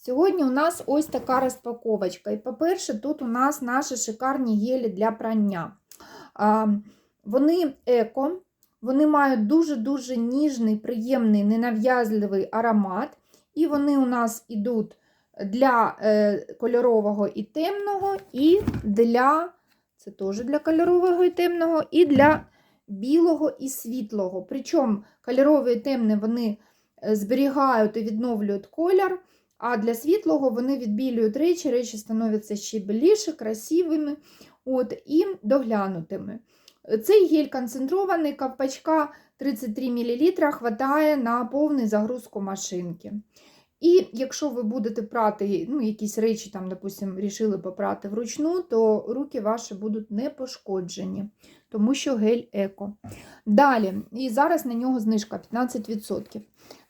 Сьогодні у нас ось така розпаковочка. І, по-перше, тут у нас наші шикарні гелі для прання. Вони еко, вони мають дуже-дуже ніжний, приємний, ненав'язливий аромат. І вони у нас йдуть для е, кольорового і темного, і для, це теж для кольорового і темного, і для білого і світлого. Причому кольорові і темні вони е, зберігають і відновлюють колір, а для світлого вони відбілюють речі, речі становляться ще біліше, красивими от, і доглянутими. Цей гель концентрований, ковпачка 33 мл хватає на повну загрузку машинки. І якщо ви будете прати ну, якісь речі, там, допустим, рішили попрати вручну, то руки ваші будуть не пошкоджені, тому що гель еко. Далі, і зараз на нього знижка 15%.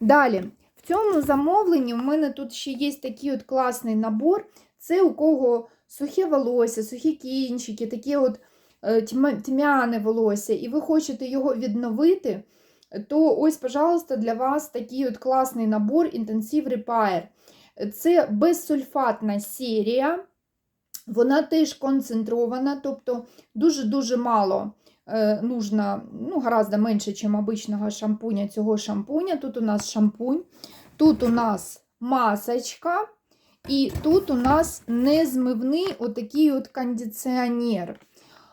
Далі, в цьому замовленні в мене тут ще є такий от класний набор. Це у кого сухе волосся, сухі кінчики, такі от е, тьмяне волосся, і ви хочете його відновити, то ось, пожалуйста, для вас такий от класний набор Intensive Repair. Це безсульфатна серія, вона теж концентрована, тобто дуже-дуже мало нужно, ну, гораздо менше, ніж обичного шампуня, цього шампуня. Тут у нас шампунь, тут у нас масочка, і тут у нас незмивний отакий от кондиціонер.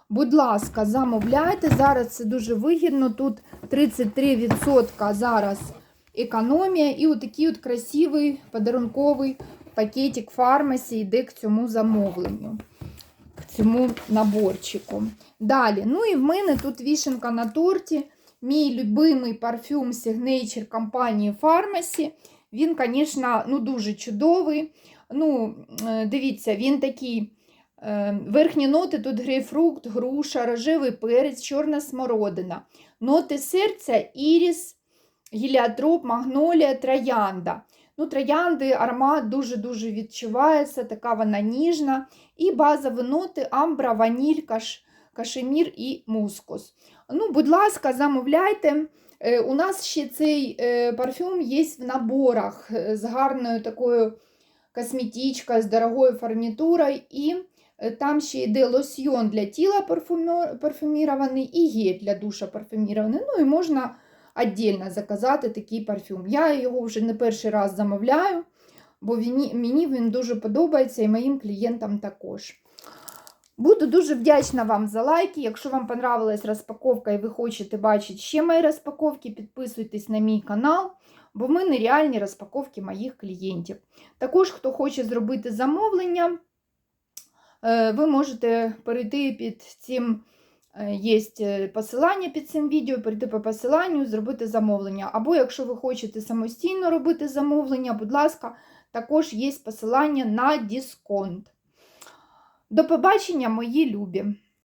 Будь ласка, замовляйте. Зараз це дуже вигідно. Тут 33% зараз економія. І отакий от красивий подарунковий пакетик фармасі йде к цьому замовленню, цьому наборчику. Далі, ну і в мене тут вішенка на торті. Мій любимий парфюм Signature компанії Pharmacy. Він, звісно, ну, дуже чудовий. Ну, е, Дивіться, він такий. Е, Верхні ноти тут грейпфрукт, груша, рожевий перець, чорна смородина. Ноти серця, іріс, гіліатроп, магнолія, троянда. Ну, Троянди аромат дуже-дуже відчувається, така вона ніжна. І базові ноти амбра, ваніль, каш, кашемір і мускус. Ну, Будь ласка, замовляйте. Е, У нас ще цей е, парфюм є в наборах е, з гарною такою косметичкою, з дорогою фурнітурою. І Там ще йде лосьйон для тіла парфюмірований і гель для душа парфюмірований. Ну і можна віддільно заказати такий парфюм. Я його вже не перший раз замовляю, бо мені він дуже подобається і моїм клієнтам також. Буду дуже вдячна вам за лайки. Якщо вам понравилась розпаковка і ви хочете бачити ще мої розпаковки, підписуйтесь на мій канал, бо в мене реальні розпаковки моїх клієнтів. Також, хто хоче зробити замовлення, Е, ви можете перейти під цим, є посилання під цим відео, перейти по посиланню, зробити замовлення. Або якщо ви хочете самостійно робити замовлення, будь ласка, також є посилання на дисконт. До побачення, мої любі!